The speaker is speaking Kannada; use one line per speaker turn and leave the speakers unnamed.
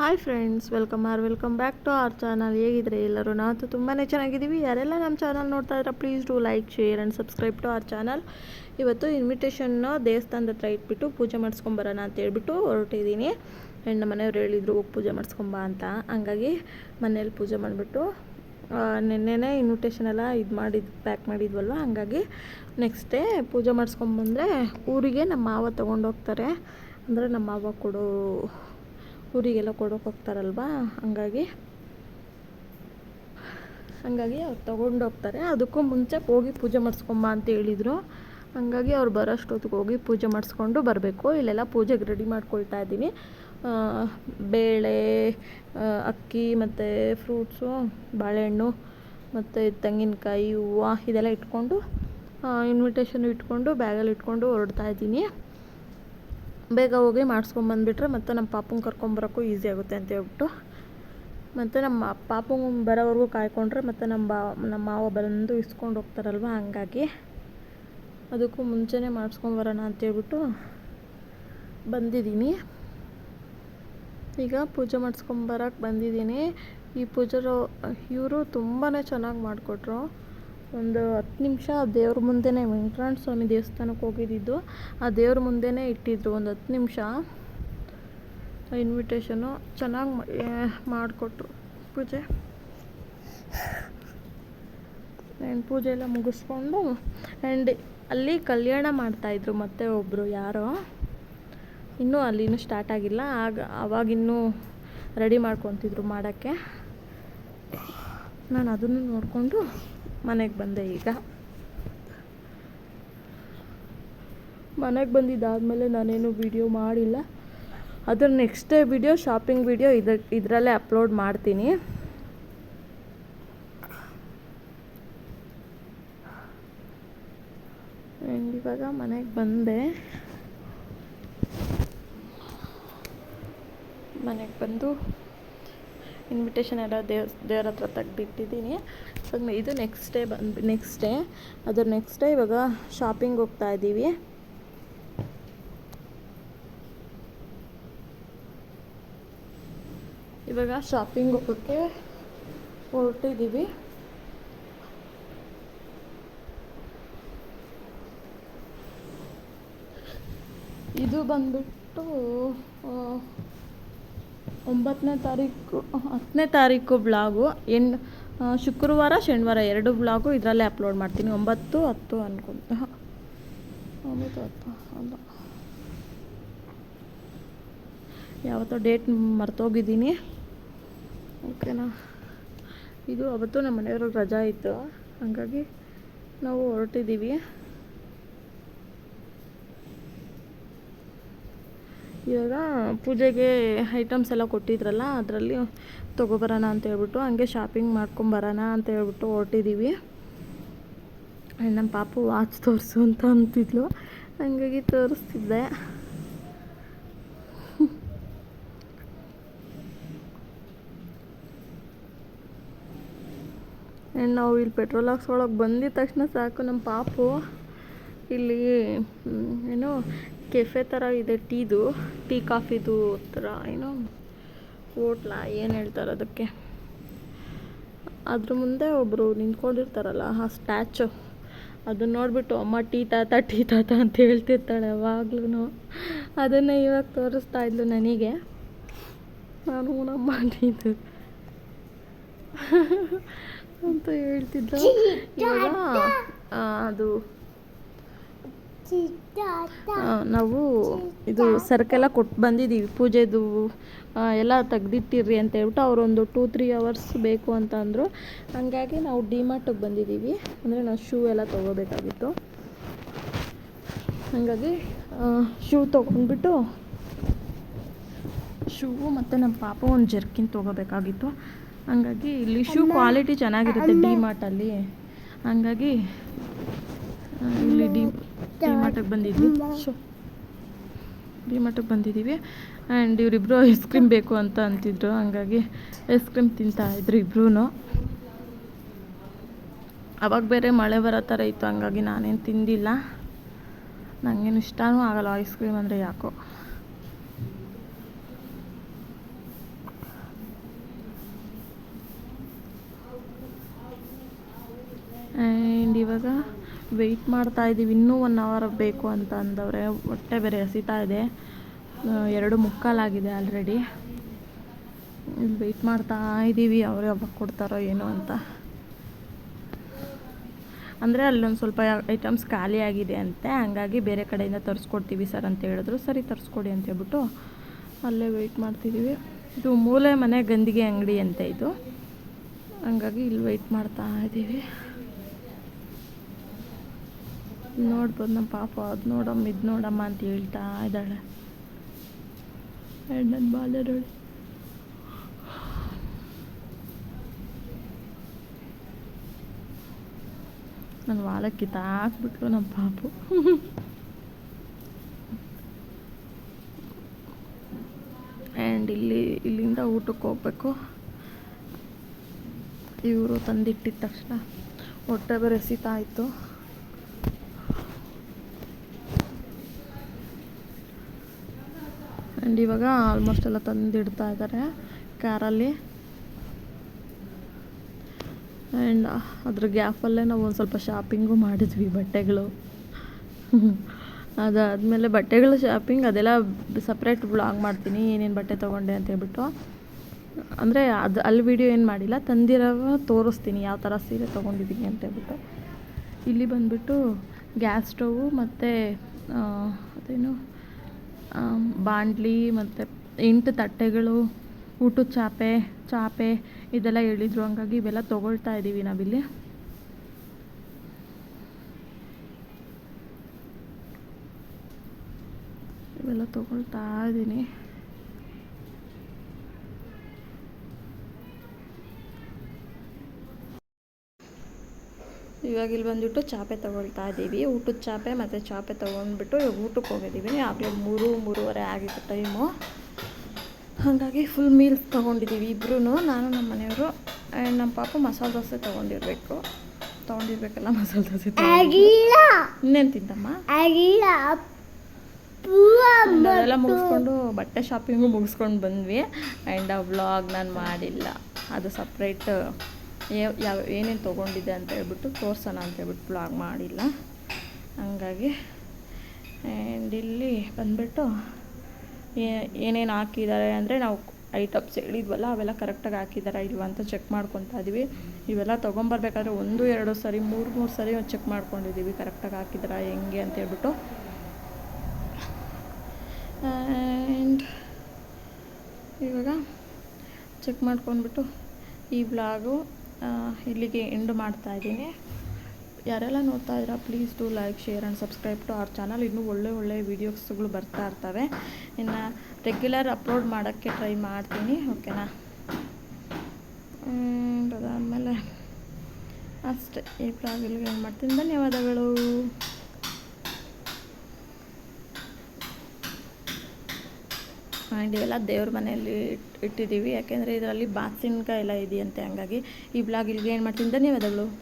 Hi friends welcome are welcome back to our channel ಹೇಗಿದ್ರೆ ಎಲ್ಲರೂ? ನಾವು ತುಂಬಾ ಚೆನ್ನಾಗಿದ್ದೀವಿ. ಯಾರೆಲ್ಲ ನಮ್ಮ ಚಾನಲ್ ನೋಡ್ತಾ ಇದ್ರೆ please do like share and subscribe to our channel ಇವತ್ತು ಇನ್ವಿಟೇಷನ್ ದೇವಸ್ಥಾನದ ಹತ್ರ ಇಟ್ಬಿಟ್ಟು ಪೂಜೆ ಮಾಡಿಸ್ಕೊಂಬರೋಣ ಅಂತ ಹೇಳ್ಬಿಟ್ಟು ಹೊರಟಿದ್ದೀನಿ. ಆ್ಯಂಡ್ ನಮ್ಮ ಮನೆಯವ್ರು ಹೇಳಿದರು, ಹೋಗಿ ಪೂಜೆ ಮಾಡಿಸ್ಕೊಂಬ ಅಂತ. ಹಂಗಾಗಿ ಮನೇಲಿ ಪೂಜೆ ಮಾಡಿಬಿಟ್ಟು ನಿನ್ನೆನೇ ಇನ್ವಿಟೇಷನ್ ಎಲ್ಲ ಇದು ಮಾಡಿದ್ದು ಪ್ಯಾಕ್ ಮಾಡಿದ್ವಲ್ವ? ಹಂಗಾಗಿ ನೆಕ್ಸ್ಟ್ ಡೇ ಪೂಜೆ ಮಾಡಿಸ್ಕೊಂಬಂದರೆ ಊರಿಗೆ ನಮ್ಮ ಮಾವ ತೊಗೊಂಡೋಗ್ತಾರೆ ಅಂದರೆ ನಮ್ಮ ಮಾವ ಕೊಡೋ ಊರಿಗೆಲ್ಲ ಕೊಡೋಕೆ ಹೋಗ್ತಾರಲ್ವಾ? ಹಂಗಾಗಿ ಹಂಗಾಗಿ ಅವ್ರು ತೊಗೊಂಡು ಹೋಗ್ತಾರೆ. ಅದಕ್ಕೂ ಮುಂಚೆ ಹೋಗಿ ಪೂಜೆ ಮಾಡಿಸ್ಕೊಂಬ ಅಂತ ಹೇಳಿದರು. ಹಂಗಾಗಿ ಅವ್ರು ಬರೋಷ್ಟೊತ್ತಿಗೆ ಹೋಗಿ ಪೂಜೆ ಮಾಡಿಸ್ಕೊಂಡು ಬರಬೇಕು. ಇಲ್ಲೆಲ್ಲ ಪೂಜೆಗೆ ರೆಡಿ ಮಾಡ್ಕೊಳ್ತಾ ಇದ್ದೀನಿ. ಬೇಳೆ ಅಕ್ಕಿ ಮತ್ತು ಫ್ರೂಟ್ಸು ಬಾಳೆಹಣ್ಣು ಮತ್ತು ತೆಂಗಿನಕಾಯಿ, ಹೂವು ಇದೆಲ್ಲ ಇಟ್ಕೊಂಡು ಇನ್ವಿಟೇಷನ್ ಇಟ್ಕೊಂಡು ಬ್ಯಾಗಲ್ಲಿ ಇಟ್ಕೊಂಡು ಹೊರಡ್ತಾ ಇದ್ದೀನಿ. ಬೇಗ ಹೋಗಿ ಮಾಡಿಸ್ಕೊಂಬಂದ್ಬಿಟ್ರೆ ಮತ್ತು ನಮ್ಮ ಪಾಪುಂಗೆ ಕರ್ಕೊಂಬರೋಕ್ಕೂ ಈಸಿ ಆಗುತ್ತೆ ಅಂತ ಹೇಳ್ಬಿಟ್ಟು ಮತ್ತು ನಮ್ಮ ಪಾಪುಂಗೆ ಬರೋವರೆಗೂ ಕಾಯ್ಕೊಂಡ್ರೆ ಮತ್ತು ನಮ್ಮ ಬಾ, ನಮ್ಮ ಮಾವ ಬಂದು ಇಸ್ಕೊಂಡು ಹೋಗ್ತಾರಲ್ವ, ಹಂಗಾಗಿ ಅದಕ್ಕೂ ಮುಂಚೆನೇ ಮಾಡಿಸ್ಕೊಂಬರೋಣ ಅಂತೇಳ್ಬಿಟ್ಟು ಬಂದಿದ್ದೀನಿ. ಈಗ ಪೂಜೆ ಮಾಡಿಸ್ಕೊಂಬರಕ್ಕೆ ಬಂದಿದ್ದೀನಿ. ಈ ಪೂಜಾರು, ಇವರು ತುಂಬಾ ಚೆನ್ನಾಗಿ ಮಾಡಿಕೊಟ್ರು. ಒಂದು ಹತ್ತು ನಿಮಿಷ ದೇವ್ರ ಮುಂದೆನೇ ವೆಂಕಟರಮಣ ಸ್ವಾಮಿ ದೇವಸ್ಥಾನಕ್ಕೆ ಹೋಗಿದ್ದಿದ್ದು, ಆ ದೇವ್ರ ಮುಂದೆನೇ ಇಟ್ಟಿದ್ರು ಒಂದು ಹತ್ತು ನಿಮಿಷ. ಇನ್ವಿಟೇಷನು ಚೆನ್ನಾಗಿ ಮಾಡಿಕೊಟ್ರು. ಪೂಜೆ. ಆ್ಯಂಡ್ ಪೂಜೆ ಎಲ್ಲ ಮುಗಿಸ್ಕೊಂಡು ಆ್ಯಂಡ್ ಅಲ್ಲಿ ಕಲ್ಯಾಣ ಮಾಡ್ತಾಯಿದ್ರು ಮತ್ತೆ ಒಬ್ಬರು ಯಾರೋ. ಇನ್ನೂ ಅಲ್ಲಿನೂ ಸ್ಟಾರ್ಟ್ ಆಗಿಲ್ಲ, ಆಗ ಅವಾಗಿನ್ನೂ ರೆಡಿ ಮಾಡ್ಕೊತಿದ್ರು ಮಾಡೋಕ್ಕೆ. ನಾನು ಅದನ್ನು ನೋಡಿಕೊಂಡು ಮನೆಗೆ ಬಂದೆ ಈಗ. ಮನೆಗೆ ಬಂದಿದ್ದಾದಮೇಲೆ ನಾನೇನು ವಿಡಿಯೋ ಮಾಡಿಲ್ಲ. ಅದ್ರ next day video shopping video ಇದ್ರ ಇದರಲ್ಲೇ ಅಪ್ಲೋಡ್ ಮಾಡ್ತೀನಿ. ಇವಾಗ ಮನೆಗೆ ಬಂದೆ. ಮನೆಗೆ ಬಂದು ಇನ್ವಿಟೇಷನ್ ಎಲ್ಲ ದೇವ್ರ ದೇವ್ರ ಹತ್ರ ತೆಗ್ದಿಟ್ಟಿದ್ದೀನಿ. ಇವಾಗ ಇದು ನೆಕ್ಸ್ಟ್ ಡೇ ಬಂದು ನೆಕ್ಸ್ಟ್ ಡೇ ಅದ್ರ ನೆಕ್ಸ್ಟ್ ಡೇ ಇವಾಗ ಶಾಪಿಂಗ್ ಹೋಗ್ತಾ ಇದ್ದೀವಿ. ಇವಾಗ ಶಾಪಿಂಗ್ ಹೋಗೋಕ್ಕೆ ಹೊರಟಿದ್ದೀವಿ. ಇದು ಬಂದ್ಬಿಟ್ಟು ಒಂಬತ್ತನೇ ತಾರೀಕು ಹತ್ತನೇ ತಾರೀಕು ಬ್ಲಾಗು ಆ, ಶುಕ್ರವಾರ, ಶನಿವಾರ ಎರಡು ಬ್ಲಾಗು ಇದರಲ್ಲೇ ಅಪ್ಲೋಡ್ ಮಾಡ್ತೀನಿ. ಒಂಬತ್ತು, ಹತ್ತು ಅನ್ಕೊಂತ ಒಂಬತ್ತು, ಹತ್ತು, ಅಲ್ಲ. ಯಾವತ್ತೋ ಡೇಟ್ ಮರ್ತೋಗಿದ್ದೀನಿ. ಓಕೆನಾ ಇದು ಅವತ್ತು ನಮ್ಮ ಮನೆಯವ್ರಿಗೆ ರಜಾ ಇತ್ತು. ಹಾಗಾಗಿ ನಾವು ಹೊರಟಿದ್ದೀವಿ ಇವಾಗ ಪೂಜೆಗೆ ಐಟಮ್ಸ್ ಎಲ್ಲ ಕೊಟ್ಟಿದ್ರಲ್ಲ, ಅದರಲ್ಲಿ ತೊಗೊಬರೋಣ ಅಂತ ಹೇಳ್ಬಿಟ್ಟು ಹಂಗೆ ಶಾಪಿಂಗ್ ಮಾಡ್ಕೊಂಬರೋಣ ಅಂತ ಹೇಳ್ಬಿಟ್ಟು ಹೊರಟಿದ್ದೀವಿ ನಮ್ಮ ಪಾಪು ವಾಚ್ ತೋರಿಸು ಅಂತ ಅಂತಿದ್ಲು. ಹಂಗಾಗಿ ತೋರಿಸ್ತಿದ್ದೆ. ಆ್ಯಂಡ್ ನಾವು ಇಲ್ಲಿ ಪೆಟ್ರೋಲ್ ಹಾಕ್ಸ್ಕೊಳಕ್ಕೆ ಬಂದಿದ ತಕ್ಷಣ ಸಾಕು ನಮ್ಮ ಪಾಪು. ಇಲ್ಲಿ ಏನೋ ಕೆಫೆ ಥರ ಇದೆ ಟೀದು ಟೀ ಕಾಫಿದು ಥರ ಏನೋ ಹೋಟ್ಲಾ ಏನು ಹೇಳ್ತಾರೆ ಅದಕ್ಕೆ. ಅದ್ರ ಮುಂದೆ ಒಬ್ಬರು ನಿಂತ್ಕೊಂಡಿರ್ತಾರಲ್ಲ ಆ ಸ್ಟ್ಯಾಚು. ಅದನ್ನ ನೋಡಿಬಿಟ್ಟು ಅಮ್ಮ ಟೀ ತಾತ ಟೀ ತಾತ ಅಂತ ಹೇಳ್ತಿರ್ತಾಳೆ ಯಾವಾಗ್ಲೂ ಅದನ್ನೇ ಇವಾಗ ತೋರಿಸ್ತಾ ಇದ್ಲು ನನಗೆ. ನಾನು ನಮ್ಮ ಟೀದು ಅಂತ ಹೇಳ್ತಿದ್ದ ಇವಾಗ ಅದು ನಾವು ಇದು ಸರ್ಕೆಲ್ಲ ಕೊಟ್ಟು ಬಂದಿದ್ದೀವಿ. ಪೂಜೆದು ಎಲ್ಲ ತೆಗ್ದಿಟ್ಟಿರ್ರಿ ಅಂತ ಹೇಳ್ಬಿಟ್ಟು ಅವರೊಂದು ಟೂ ತ್ರೀ ಅವರ್ಸ್ ಬೇಕು ಅಂತ ಅಂದರು. ಹಂಗಾಗಿ ನಾವು ಡಿಮಾರ್ಟಿಗೆ ಬಂದಿದ್ದೀವಿ. ಅಂದರೆ ನಾವು ಶೂ ಎಲ್ಲ ತೊಗೋಬೇಕಾಗಿತ್ತು. ಹಾಗಾಗಿ ಶೂ ತೊಗೊಂಡ್ಬಿಟ್ಟು ಶೂ ಮತ್ತು ನಮ್ಮ ಪಾಪ ಒಂದು ಜರ್ಕಿನ್ ತೊಗೋಬೇಕಾಗಿತ್ತು. ಹಂಗಾಗಿ ಇಲ್ಲಿ ಶೂ ಕ್ವಾಲಿಟಿ ಚೆನ್ನಾಗಿರುತ್ತೆ ಡಿ ಮಾರ್ಟಲ್ಲಿ ಹಂಗಾಗಿ ಇಲ್ಲಿ ಡಿ ಡಿ ಬಂದಿದ್ವಿ. ಬಿ ಡಿ ಬಂದಿದ್ದೀವಿ ಆ್ಯಂಡ್ ಇವರಿಬ್ಬರು ಐಸ್ ಕ್ರೀಮ್ ಬೇಕು ಅಂತ ಅಂತಿದ್ರು. ಹಂಗಾಗಿ ಐಸ್ ಕ್ರೀಮ್ ತಿಂತಾಯಿದ್ರು ಇಬ್ರು ಅವಾಗ ಬೇರೆ ಮಳೆ ಬರೋ ಥರ ಇತ್ತು. ಹಂಗಾಗಿ ನಾನೇನು ತಿಂದಿಲ್ಲ. ನನಗೇನು ಇಷ್ಟನೂ ಆಗಲ್ಲ ಐಸ್ ಕ್ರೀಮ್ ಅಂದರೆ ಯಾಕೋ. ಆ್ಯಂಡ್ ಇವಾಗ ವೆಯ್ಟ್ ಮಾಡ್ತಾ ಇದ್ದೀವಿ ಇನ್ನೂ ಒನ್ ಅವರ್ ಬೇಕು ಅಂತ ಅಂದವ್ರೆ. ಹೊಟ್ಟೆ ಬೇರೆ ಹಸಿತಾ ಇದೆ. ಎರಡು ಮುಕ್ಕಾಲಾಗಿದೆ ಆಲ್ರೆಡಿ ಇಲ್ಲಿ ವೆಯ್ಟ್ ಮಾಡ್ತಾ ಇದ್ದೀವಿ ಅವ್ರು ಯಾವಾಗ ಕೊಡ್ತಾರೋ ಏನೋ ಅಂತ. ಅಂದರೆ ಅಲ್ಲೊಂದು ಸ್ವಲ್ಪ ಐಟಮ್ಸ್ ಖಾಲಿ ಆಗಿದೆ ಅಂತೆ. ಹಂಗಾಗಿ ಬೇರೆ ಕಡೆಯಿಂದ ತರಿಸ್ಕೊಡ್ತೀವಿ ಸರ್ ಅಂತ ಹೇಳಿದ್ರು. ಸರಿ, ತರಿಸ್ಕೊಡಿ ಅಂತ ಹೇಳ್ಬಿಟ್ಟು ಅಲ್ಲೇ ವೆಯ್ಟ್ ಮಾಡ್ತಿದ್ದೀವಿ ಇದು ಮೂಲೆ ಮನೆ ಗಂದಿಗೆ ಅಂಗಡಿ ಅಂತ ಇದು. ಹಂಗಾಗಿ ಇಲ್ಲಿ ವೆಯ್ಟ್ ಮಾಡ್ತಾ ಇದ್ದೀವಿ ನೋಡ್ಬೋದು ನಮ್ಮ ಪಾಪ, ಅದು ನೋಡಮ್ಮ, ಇದು ನೋಡಮ್ಮ ಅಂತ ಹೇಳ್ತಾ ಇದ್ದಾಳೆ. ನನ್ನ ಬಾಲ್ಯ ನೋಡಿ ನನ್ನ ವಾಲಕ್ಕೆ ಕಿತ್ತಾಕ್ಬಿಟ್ಲು ನಮ್ಮ ಪಾಪು. ಆ್ಯಂಡ್ ಇಲ್ಲಿ, ಇಲ್ಲಿಂದ ಊಟಕ್ಕೆ ಹೋಗ್ಬೇಕು. ಇವರು ತಂದಿಟ್ಟಿದ ತಕ್ಷಣ. ಹೊಟ್ಟೆ ಬೇರೆ ಎಸಿತಾ ಇತ್ತು ಆ್ಯಂಡ್ ಇವಾಗ ಆಲ್ಮೋಸ್ಟ್ ಎಲ್ಲ ತಂದಿಡ್ತಾ ಇದ್ದಾರೆ ಕಾರಲ್ಲಿ ಆ್ಯಂಡ್ ಅದ್ರ ಗ್ಯಾಪಲ್ಲೇ ನಾವು ಒಂದು ಸ್ವಲ್ಪ ಶಾಪಿಂಗು ಮಾಡಿದ್ವಿ, ಬಟ್ಟೆಗಳು. ಅದಾದಮೇಲೆ ಬಟ್ಟೆಗಳ ಶಾಪಿಂಗ್ ಅದೆಲ್ಲ ಸಪ್ರೇಟ್ ಬ್ಲಾಗ್ ಮಾಡ್ತೀನಿ, ಏನೇನು ಬಟ್ಟೆ ತೊಗೊಂಡೆ ಅಂತ ಹೇಳ್ಬಿಟ್ಟು. ಅಂದರೆ ಅದು, ಅಲ್ಲಿ ವಿಡಿಯೋ ಏನು ಮಾಡಿಲ್ಲ ತಂದಿರೋ ತೋರಿಸ್ತೀನಿ, ಯಾವ ಥರ ಸೀರೆ ತೊಗೊಂಡಿದ್ದೀನಿ ಅಂತ ಹೇಳ್ಬಿಟ್ಟು. ಇಲ್ಲಿ ಬಂದುಬಿಟ್ಟು ಗ್ಯಾಸ್ ಸ್ಟೌವು ಮತ್ತು ಅದೇನು ಬಾಂಡ್ಲಿ ಮತ್ತು ಎಂಟು ತಟ್ಟೆಗಳು, ಊಟದ ಚಾಪೆ ಚಾಪೆ ಇದೆಲ್ಲ ಹೇಳಿದ್ರು. ಹಂಗಾಗಿ ಇವೆಲ್ಲ ತೊಗೊಳ್ತಾ ಇದ್ದೀವಿ ನಾವಿಲ್ಲಿ. ಇವೆಲ್ಲ ತೊಗೊಳ್ತಾ ಇದ್ದೀನಿ. ಇವಾಗ ಇಲ್ಲಿ ಬಂದುಬಿಟ್ಟು ಚಾಪೆ ತೊಗೊಳ್ತಾ ಇದ್ದೀವಿ. ಊಟದ ಚಾಪೆ ಮತ್ತು ಚಾಪೆ ತೊಗೊಂಡ್ಬಿಟ್ಟು ಇವಾಗ ಊಟಕ್ಕೆ ಹೋಗಿದ್ದೀವಿ. ಆಗಲೇ ಮೂರು ಮೂರುವರೆ ಆಗಿತ್ತು ಟೈಮು. ಹಾಗಾಗಿ ಫುಲ್ ಮೀಲ್ ತೊಗೊಂಡಿದ್ದೀವಿ ಇಬ್ಬರೂ ನಾನು ನಮ್ಮ ಮನೆಯವರು ಆ್ಯಂಡ್ ನಮ್ಮ ಪಾಪ ಮಸಾಲೆ ದೋಸೆ ತೊಗೊಂಡಿರಬೇಕು. ತೊಗೊಂಡಿರ್ಬೇಕಲ್ಲ ಮಸಾಲೆ ದೋಸೆ ಇನ್ನೇನು ತಿಂತಮ್ಮ ಅದೆಲ್ಲ ಮುಗಿಸ್ಕೊಂಡು ಬಟ್ಟೆ ಶಾಪಿಂಗು ಮುಗಿಸ್ಕೊಂಡು ಬಂದ್ವಿ. ಆ್ಯಂಡ್ ಆ ವ್ಲಾಗ್ ನಾನು ಮಾಡಿಲ್ಲ. ಅದು ಸಪ್ರೇಟ್ ಯಾವ ಏನೇನು ತೊಗೊಂಡಿದ್ದೆ ಅಂತ ಹೇಳ್ಬಿಟ್ಟು ತೋರ್ಸೋಣ ಅಂತ ಹೇಳ್ಬಿಟ್ಟು ಬ್ಲಾಗ್ ಮಾಡಿಲ್ಲ. ಹಂಗಾಗಿ ಆ್ಯಂಡ್ ಇಲ್ಲಿ ಬಂದ್ಬಿಟ್ಟು ಏನೇನು ಹಾಕಿದ್ದಾರೆ ಅಂದರೆ ನಾವು ಐಟಮ್ಸ್ ಹೇಳಿದ್ವಲ್ಲ, ಅವೆಲ್ಲ ಕರೆಕ್ಟಾಗಿ ಹಾಕಿದ್ದಾರೆ ಇಲ್ವಾ ಅಂತ ಚೆಕ್ ಮಾಡ್ಕೊತಾ ಇದ್ದೀವಿ ಇವೆಲ್ಲ ತೊಗೊಂಬರ್ಬೇಕಾದ್ರೆ ಒಂದು, ಎರಡು ಸರಿ, ಮೂರು ಮೂರು ಸರಿ ಚೆಕ್ ಮಾಡ್ಕೊಂಡಿದ್ದೀವಿ ಕರೆಕ್ಟಾಗಿ ಹಾಕಿದಾರಾ ಹೆಂಗೆ ಅಂತ ಹೇಳ್ಬಿಟ್ಟು. ಆ್ಯಂಡ್ ಇವಾಗ ಚೆಕ್ ಮಾಡ್ಕೊಂಡ್ಬಿಟ್ಟು ಈ ವ್ಲಾಗು ಇಲ್ಲಿಗೆ ಎಂಡ್ ಮಾಡ್ತಾ ಇದ್ದೀನಿ ಯಾರೆಲ್ಲ ನೋಡ್ತಾ ಇದ್ದೀರಾ please to like share and subscribe to our channel ಇನ್ನೂ ಒಳ್ಳೆ ಒಳ್ಳೆ ವೀಡಿಯೋಸ್ಗಳು ಬರ್ತಾ ಇರ್ತವೆ ಇನ್ನು ರೆಗ್ಯುಲರ್ ಅಪ್ಲೋಡ್ ಮಾಡೋಕ್ಕೆ ಟ್ರೈ ಮಾಡ್ತೀನಿ ಓಕೆನಾ ಅದಾದಮೇಲೆ ಅಷ್ಟೇ ಈ ಬ್ಲಾಗ್ ಇಲ್ಲಿಗೆ ಏನು ಮಾಡ್ತೀನಿ ಧನ್ಯವಾದಗಳು ಆ್ಯಂಡ್ ಎಲ್ಲ ದೇವ್ರ ಮನೆಯಲ್ಲಿ ಇಟ್- ಇಟ್ಟಿದ್ದೀವಿ. ಯಾಕೆಂದರೆ ಇದರಲ್ಲಿ ಬಾಸಿನಕಾಯಿ ಎಲ್ಲ ಇದೆಯಂತೆ, ಹಂಗಾಗಿ ಈ ಬ್ಲಾಗ್ ಇಲ್ಲಿಗೆ ಏನು ಮಾಡ್ತೀನಿ? ಧನ್ಯವಾದಗಳು.